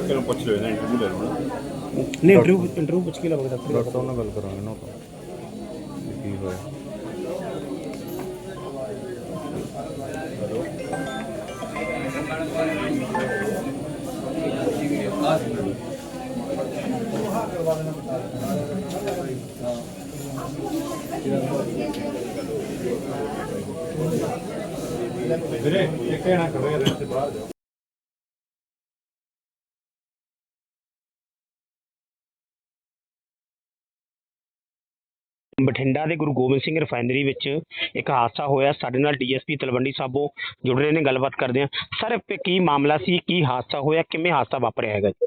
ਕਿਹਨੂੰ ਪੁੱਛ ਲਿਓ ਨਾ ਇੰਟਰਵਿਊ ਲੈ ਲਓ ਨਾ। ਨਹੀਂ ਇੰਟਰਵਿਊ ਇੰਟਰਵਿਊ ਪੁੱਛ ਕੇ ਲਵਾਂਗੇ ਡਾਕਟਰ ਡਾਕਟਰ ਨਾਲ ਗੱਲ ਕਰਾਂਗੇ ਨਾ ਆਪਾਂ। ਕੀ ਹੋਇਆ? ਵੀਰੇ, ਇੱਕ ਜਣਾ ਖੜੋ ਯਾਰ, ਇੱਥੇ ਬਾਹਰ ਜਾਓ। ਬਠਿੰਡਾ ਦੇ ਗੁਰੂ ਗੋਬਿੰਦ ਸਿੰਘ ਰਿਫਾਈਨਰੀ ਵਿੱਚ ਇੱਕ ਹਾਦਸਾ ਹੋਇਆ। ਸਾਡੇ ਨਾਲ ਡੀਐਸਪੀ ਤਲਵੰਡੀ ਸਾਬੋ ਜੁੜ ਰਹੇ ਨੇ, ਗੱਲਬਾਤ ਕਰਦੇ ਹਾਂ। ਸਰ ਕੀ ਮਾਮਲਾ ਸੀ, ਕੀ ਹਾਦਸਾ ਹੋਇਆ, ਕਿਵੇਂ ਹਾਦਸਾ ਵਾਪਰਿਆ ਹੈਗਾ ਜੀ?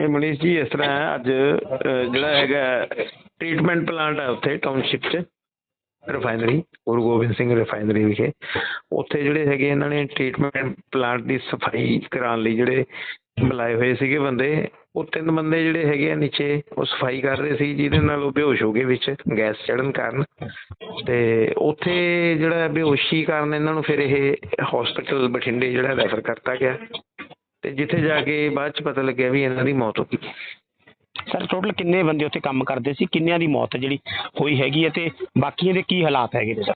ਇਹ ਮਨੀਸ਼ ਜੀ ਇਸ ਤਰ੍ਹਾਂ ਹੈ, ਅੱਜ ਜਿਹੜਾ ਹੈਗਾ ਟ੍ਰੀਟਮੈਂਟ ਪਲਾਂਟ ਹੈ ਉੱਥੇ ਟਾਊਨਸ਼ਿਪ 'ਚ ਰਿਫਾਈਨਰੀ ਗੁਰੂ ਗੋਬਿੰਦ ਸਿੰਘ ਰਿਫਾਈਨਰੀ ਵਿਖੇ। ਉੱਥੇ ਜਿਹੜੇ ਹੈਗੇ ਇਹਨਾਂ ਨੇ ਟ੍ਰੀਟਮੈਂਟ ਪਲਾਂਟ ਦੀ ਸਫ਼ਾਈ ਕਰਾਉਣ ਲਈ ਜਿਹੜੇ ਬੁਲਾਏ ਹੋਏ ਸੀਗੇ ਬੰਦੇ ਉਹ ਤਿੰਨ ਬੰਦੇ ਜਿਹੜੇ ਹੈਗੇ ਆ ਨੀਚੇ ਉਹ ਸਫ਼ਾਈ ਕਰ ਰਹੇ ਸੀ ਜਿਹਦੇ ਨਾਲ ਉਹ ਬੇਹੋਸ਼ ਹੋ ਗਏ ਵਿੱਚ ਗੈਸ ਚੜਨ ਕਾਰਨ। ਤੇ ਉੱਥੇ ਜਿਹੜਾ ਬੇਹੋਸ਼ੀ ਕਾਰਨ ਇਹਨਾਂ ਨੂੰ ਫਿਰ ਇਹ ਹਸਪੀਟਲ ਬਠਿੰਡੇ ਜਿਹੜਾ ਰੈਫਰ ਕਰਤਾ ਗਿਆ। ਤੇ ਜਿੱਥੇ ਜਾ ਕੇ ਬਾਅਦ ਚ ਪਤਾ ਲੱਗਿਆ ਵੀ ਇਹਨਾਂ ਦੀ ਮੌਤ ਹੋ ਗਈ। ਸਰ ਟੋਟਲ ਕਿੰਨੇ ਬੰਦੇ ਉੱਥੇ ਕੰਮ ਕਰਦੇ ਸੀ? ਕਿੰਨਿਆਂ ਦੀ ਮੌਤ ਜਿਹੜੀ ਹੋਈ ਹੈਗੀ ਹੈ ਤੇ ਬਾਕੀਆਂ ਦੇ ਕੀ ਹਾਲਾਤ ਹੈਗੇ ਨੇ ਸਰ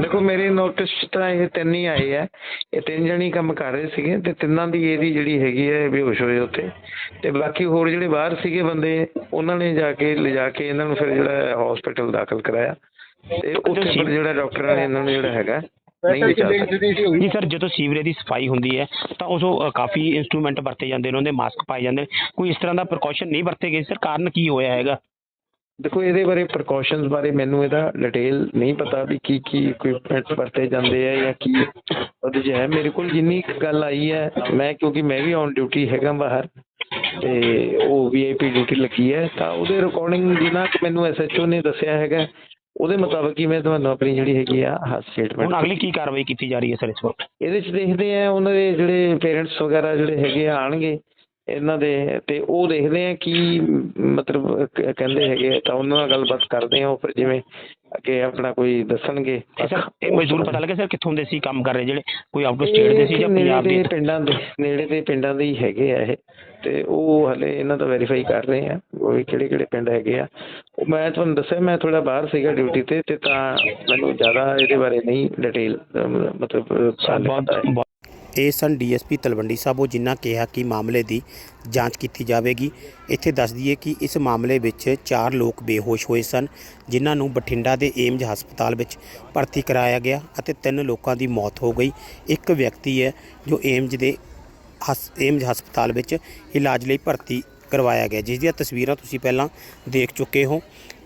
ਦੇਖੋ ਮੇਰੇ ਨੋਟਿਸ ਤਾਂ ਇਹ ਤਿੰਨ ਹੀ ਆਏ ਆ। ਇਹ ਤਿੰਨ ਜਣੀ ਕੰਮ ਕਰ ਰਹੇ ਸੀਗੇ ਤੇ ਤਿੰਨਾਂ ਦੀ ਇਹਦੀ ਜਿਹੜੀ ਹੈਗੀ ਹੈ ਬੇਹੋਸ਼ ਹੋਏ ਉੱਥੇ। ਤੇ ਬਾਕੀ ਹੋਰ ਜਿਹੜੇ ਬਾਹਰ ਸੀਗੇ ਬੰਦੇ ਉਹਨਾਂ ਨੇ ਜਾ ਕੇ ਲਿਜਾ ਕੇ ਇਹਨਾਂ ਨੂੰ ਫਿਰ ਜਿਹੜਾ ਹਸਪੀਟਲ ਦਾਖਲ ਕਰਾਇਆ। ਤੇ ਉੱਥੇ ਫਿਰ ਜਿਹੜਾ ਡਾਕਟਰਾਂ ਨੇ ਇਹਨਾਂ ਨੂੰ ਜਿਹੜਾ ਹੈਗਾ ਨਹੀਂ ਸਕੇ ਜੀ ਸਰ ਜਦੋਂ ਸੀਵਰੇਜ ਦੀ ਸਫ਼ਾਈ ਹੁੰਦੀ ਹੈ ਤਾਂ ਉਦੋਂ ਕਾਫੀ ਇਨਸਟਰੂਮੈਂਟ ਵਰਤੇ ਜਾਂਦੇ ਨੇ ਉਹਦੇ ਮਾਸਕ ਪਾਏ ਜਾਂਦੇ ਨੇ। ਕੋਈ ਇਸ ਤਰ੍ਹਾਂ ਦਾ ਪ੍ਰੀਕਾਸ਼ਨ ਨਹੀਂ ਵਰਤੇ ਗਏ ਸਰ ਕਾਰਨ ਕੀ ਹੋਇਆ ਹੈਗਾ? ਦੇਖੋ ਇਹਦੇ ਬਾਰੇ ਪ੍ਰੀਕਾਸ਼ਨਸ ਬਾਰੇ ਮੈਨੂੰ ਇਹਦਾ ਡਿਟੇਲ ਨਹੀਂ ਪਤਾ ਵੀ ਕੀ ਕੀ ਇਕਵਿਪਮੈਂਟ ਵਰਤੇ ਜਾਂਦੇ ਆ ਜਾਂ ਕੀ। ਉਹਦੇ 'ਚ ਹੈ ਮੇਰੇ ਕੋਲ ਜਿੰਨੀ ਗੱਲ ਆਈ ਹੈ ਮੈਂ ਕਿਉਂਕਿ ਮੈਂ ਵੀ ਔਨ ਡਿਊਟੀ ਹੈਗਾ ਬਾਹਰ ਤੇ ਉਹ ਵੀਆਈਪੀ ਡਿਊਟੀ ਲੱਗੀ ਹੈ ਤਾਂ ਉਹਦੇ ਰਿਕਾਰਡਿੰਗ ਜਿੰਨਾ ਕੁ ਮੈਨੂੰ ਐਸਐਚਓ ਨੇ ਦੱਸਿਆ ਹੈਗਾ ਉਹਦੇ ਮੁਤਾਬਕ ਹੀ ਮੈਂ ਤੁਹਾਨੂੰ ਆਪਣੀ ਜਿਹੜੀ ਹੈਗੀ ਆ ਹੁਣ ਸਟੇਟਮੈਂਟ ਅਗਲੀ ਕੀ ਕਾਰਵਾਈ ਕੀਤੀ ਜਾ ਰਹੀ ਹੈ ਸਰ ਇਸ ਵਕਤ? ਇਹਦੇ 'ਚ ਦੇਖਦੇ ਆ ਉਹਨਾਂ ਦੇ ਜਿਹੜੇ ਪੇਰੈਂਟਸ ਵਗੈਰਾ ਜਿਹੜੇ ਹੈਗੇ ਆ ਆਣਗੇ ਇਹਨਾਂ ਦੇ ਤੇ ਉਹ ਦੇਖਦੇ ਆ ਕੀ ਮਤਲਬ ਕਹਿੰਦੇ ਹੈਗੇ ਤਾਂ ਉਹਨਾਂ ਨਾਲ ਗੱਲਬਾਤ ਕਰਦੇ ਆ ਉਹ ਫਿਰ ਜਿਵੇਂ ਅੱਗੇ ਆਪਣਾ ਕੋਈ ਦੱਸਣਗੇ। ਇਹ ਸਰ ਇਹ ਮਜ਼ਦੂਰ ਪਤਾ ਲੱਗਿਆ ਸਰ ਕਿੱਥੋਂ ਦੇ ਸੀ ਕੰਮ ਕਰ ਰਹੇ ਜਿਹੜੇ ਕੋਈ ਆਊਟ ਆਫ ਸਟੇਟ ਦੇ ਸੀ ਜਾਂ ਪੰਜਾਬ ਦੇ ਪਿੰਡਾਂ ਦੇ ਨੇੜੇ ਦੇ ਪਿੰਡਾਂ ਦੇ ਹੀ ਹੈਗੇ ਆ ਇਹ। ਤੇ ਉਹ ਹਲੇ ਇਹਨਾਂ ਦਾ ਵੈਰੀਫਾਈ ਕਰ ਰਹੇ ਆ ਉਹ ਕਿਹੜੇ ਕਿਹੜੇ ਪਿੰਡ ਹੈਗੇ ਆ। ਉਹ ਮੈਂ ਤੁਹਾਨੂੰ ਦੱਸਿਆ, ਮੈਂ ਥੋੜਾ ਬਾਹਰ ਸੀਗਾ ਡਿਊਟੀ ਤੇ ਤੇ ਤਾਂ ਮੈਨੂੰ ਜ਼ਿਆਦਾ ਇਹਦੇ ਬਾਰੇ ਨਹੀਂ ਡਿਟੇਲ ਮਤਲਬ ਇਹ ਸਨ ਡੀਐਸਪੀ ਤਲਵੰਡੀ ਸਾਹਿਬੋ ਜਿਨ੍ਹਾਂ ਕਿਹਾ ਕਿ ਮਾਮਲੇ ਦੀ ਜਾਂਚ ਕੀਤੀ ਜਾਵੇਗੀ। ਇੱਥੇ ਦੱਸ ਦਈਏ ਕਿ ਇਸ ਮਾਮਲੇ ਵਿੱਚ ਚਾਰ ਲੋਕ ਬੇਹੋਸ਼ ਹੋਏ ਸਨ, ਜਿਨ੍ਹਾਂ ਨੂੰ ਬਠਿੰਡਾ ਦੇ ਏਮਜ ਹਸਪਤਾਲ ਵਿੱਚ ਭਰਤੀ ਕਰਾਇਆ ਗਿਆ ਅਤੇ ਤਿੰਨ ਲੋਕਾਂ ਦੀ ਮੌਤ ਹੋ ਗਈ। ਇੱਕ ਵਿਅਕਤੀ ਹੈ ਜੋ ਏਮਜ ਦੇ ਹਸ ਏਮਜ ਹਸਪਤਾਲ ਵਿੱਚ ਇਲਾਜ ਲਈ ਭਰਤੀ ਕਰਵਾਇਆ ਗਿਆ ਜਿਸ ਦੀਆਂ ਤਸਵੀਰਾਂ ਤੁਸੀਂ ਪਹਿਲਾਂ ਦੇਖ ਚੁੱਕੇ ਹੋ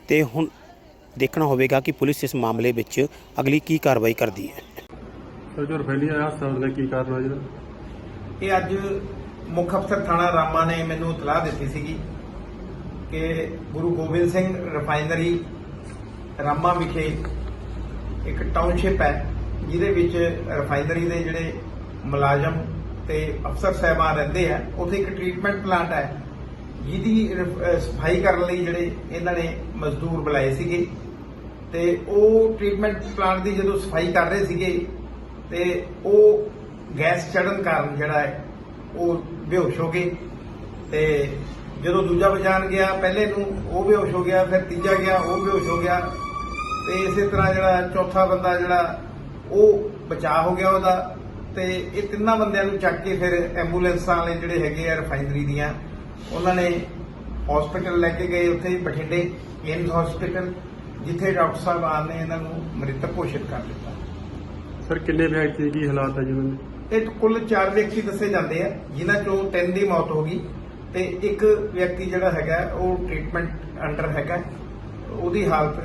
ਤੇ ਹੁਣ ਦੇਖਣਾ ਹੋਵੇਗਾ ਕਿ ਪੁਲਿਸ ਇਸ ਮਾਮਲੇ ਵਿੱਚ ਅਗਲੀ ਕੀ ਕਾਰਵਾਈ ਕਰਦੀ ਹੈ। ਸਰ ਜੋ ਰਫੈਲੀ ਆਇਆ ਹਸਪਤਾਲ ਦਾ ਕੀ ਕਾਰਨ ਹੋਇਆ ਜੀ? ਇਹ ਅੱਜ ਮੁੱਖ ਅਫਸਰ ਥਾਣਾ ਰਾਮਾ ਨੇ ਮੈਨੂੰ ਇਤਲਾਹ ਦਿੱਤੀ ਸੀਗੀ ਕਿ ਗੁਰੂ ਗੋਬਿੰਦ ਸਿੰਘ ਰਿਫਾਈਨਰੀ ਰਾਮਾ ਵਿਖੇ ਇੱਕ ਟਾਊਨਸ਼ਿਪ ਹੈ ਜਿਹਦੇ ਵਿੱਚ ਰਿਫਾਈਨਰੀ ਦੇ ਜਿਹੜੇ ਮੁਲਾਜ਼ਮ ਤੇ ਅਫਸਰ ਸਹਿਬਾਨ ਰਹਿੰਦੇ ਆ, ਉੱਥੇ ਇੱਕ ਟ੍ਰੀਟਮੈਂਟ ਪਲਾਂਟ ਹੈ ਜਿਹਦੀ ਸਫ਼ਾਈ ਕਰਨ ਲਈ ਜਿਹੜੇ ਇਹਨਾਂ ਨੇ ਮਜ਼ਦੂਰ ਬੁਲਾਏ ਸੀਗੇ। ਤੇ ਉਹ ਟ੍ਰੀਟਮੈਂਟ ਪਲਾਂਟ ਦੀ ਜਦੋਂ ਸਫ਼ਾਈ ਕਰ ਰਹੇ ਸੀਗੇ, ਤੇ ਉਹ ਗੈਸ ਚੜਨ ਕਾਰਨ ਜਿਹੜਾ ਹੈ, ਉਹ ਬੇਹੋਸ਼ ਹੋ ਗਏ। ਤੇ ਜਦੋਂ ਦੂਜਾ ਬਚਾਣ ਗਿਆ, ਪਹਿਲੇ ਨੂੰ ਉਹ ਬੇਹੋਸ਼ ਹੋ ਗਿਆ, ਫਿਰ ਤੀਜਾ ਗਿਆ, ਉਹ ਬੇਹੋਸ਼ ਹੋ ਗਿਆ। ਤੇ ਇਸੇ ਤਰ੍ਹਾਂ ਜਿਹੜਾ ਚੌਥਾ ਬੰਦਾ ਜਿਹੜਾ, ਉਹ ਬਚਾ ਹੋ ਗਿਆ ਉਹਦਾ। ਤੇ ਇਹ ਤਿੰਨਾਂ ਬੰਦਿਆਂ ਨੂੰ ਚੱਕ ਕੇ ਫਿਰ ਐਂਬੂਲੈਂਸਾਂ ਵਾਲੇ ਜਿਹੜੇ ਹੈਗੇ ਆ ਰਿਫਾਈਨਰੀ ਦੀਆਂ ਉਹਨਾਂ ਨੇ ਹਸਪੀਟਲ ਲੈ ਕੇ ਗਏ ਉੱਥੇ ਬਠਿੰਡੇ ਏਮਸ ਹਸਪੀਟਲ ਜਿੱਥੇ ਡਾਕਟਰ ਸਾਹਿਬ ਆਨ ਨੇ ਇਹਨਾਂ ਨੂੰ ਮ੍ਰਿਤਕ ਘੋਸ਼ਿਤ ਕਰ ਦਿੱਤਾ। ਸਰ ਕਿੰਨੇ ਵਿਅਕਤੀ ਕੀ ਹਾਲਾਤ ਹੈ ਜੀ ਉਹਨਾਂ ਦੇ? ਇਹ ਕੁੱਲ 4 ਵਿਅਕਤੀ ਦੱਸੇ ਜਾਂਦੇ ਆ ਜਿਨ੍ਹਾਂ ਚੋਂ ਤਿੰਨ ਦੀ ਮੌਤ ਹੋ ਗਈ ਤੇ ਇੱਕ ਵਿਅਕਤੀ ਜਿਹੜਾ ਹੈਗਾ ਉਹ ਟ੍ਰੀਟਮੈਂਟ ਅੰਡਰ ਹੈਗਾ। ਉਹਦੀ ਹਾਲਤ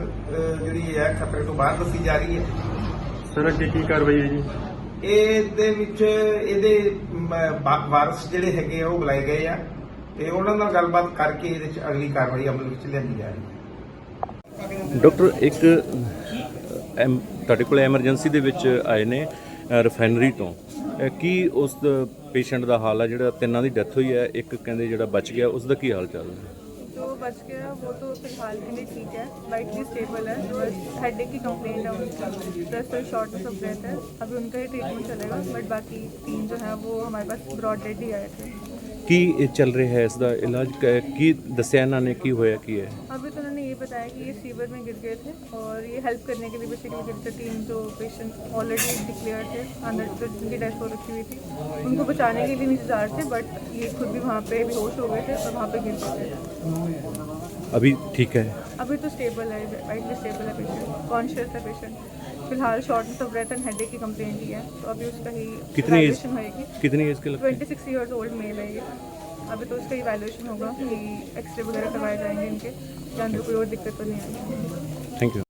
ਜਿਹੜੀ ਹੈ ਖਤਰੇ ਤੋਂ ਬਾਹਰ ਦੱਸੀ ਜਾ ਰਹੀ ਹੈ। ਸਰ ਅੱਗੇ ਕੀ ਕਾਰਵਾਈ ਹੈ ਜੀ ਇਹਦੇ ਵਿੱਚ ਇਹਦੇ ਵਾਰਸ ਜਿਹੜੇ ਹੈਗੇ ਆ, ਉਹ ਬੁਲਾਏ ਗਏ ਆ ਤੇ ਉਹਨਾਂ ਨਾਲ ਗੱਲਬਾਤ ਕਰਕੇ ਇਹਦੇ ਵਿੱਚ ਅਗਲੀ ਕਾਰਵਾਈ ਅਮਲ ਵਿੱਚ ਲਿਆਂਦੀ ਜਾ ਰਹੀ ਹੈ। ਡਾਕਟਰ, ਇੱਕ, ਐਮ- ਤੁਹਾਡੇ ਕੋਲ ਐਮਰਜੈਂਸੀ ਦੇ ਵਿੱਚ ਆਏ ਨੇ ਰਿਫਾਈਨਰੀ ਤੋਂ। ਕੀ ਉਸ ਪੇਸ਼ੈਂਟ ਦਾ ਹਾਲ ਹੈ ਜਿਹੜਾ ਤਿੰਨਾਂ ਦੀ ਡੈਥ ਹੋਈ ਹੈ, ਇੱਕ ਕਹਿੰਦੇ ਜਿਹੜਾ ਬਚ ਗਿਆ, ਉਸ ਦਾ ਕੀ ਹਾਲ ਚਾਲ ਹੈ? बच गया वो तो फिलहाल के लिए ठीक है लाइटली स्टेबल है बस हेडेक की कंप्लेंट है उनकी प्लस थोड़ी शॉर्टनेस ऑफ ब्रेथ है अभी उनका ही ट्रीटमेंट चलेगा बट बाकी तीन जो है वो हमारे पास ब्रॉड डेड ही आए थे ਕੀ ਇਹ ਚੱਲ ਰਿਹਾ ਹੈ ਇਸ ਦਾ ਇਲਾਜ ਕ- ਕੀ ਦੱਸਿਆ ਇਹਨਾਂ ਨੇ ਕੀ होया ਕੀ है अभी तो उन्होंने ये बताया कि ये सीवर में गिर गए थे और ये हेल्प करने के लिए बेसिकली गिर थे। तीन जो पेशेंट ऑलरेडी डिक्लेयर थे अंदर जो जिनकी डेथ हो रखी हुई थी। उनको बचाने के लिए नीचे जा रहे थे बट ये खुद भी वहाँ पे बेहोश हो गए थे और वहाँ पे गिर गए थे। अभी ठीक है? अभी तो स्टेबल है राइटली स्टेबल है पेशेंट कॉन्शियस है पेशेंट फ़िलहाल shortness of breath and headache की कंप्लेंट ही है तो अभी उसका ही कितनी एज evaluation कितनी एज के twenty six years old male है ये। अभी तो उसका इवैल्यूएशन होगा कि एक्सरे वगैरह करवाए जाएंगे इनके या अंदर कोई और दिक्कत तो नहीं आएगी थैंक यू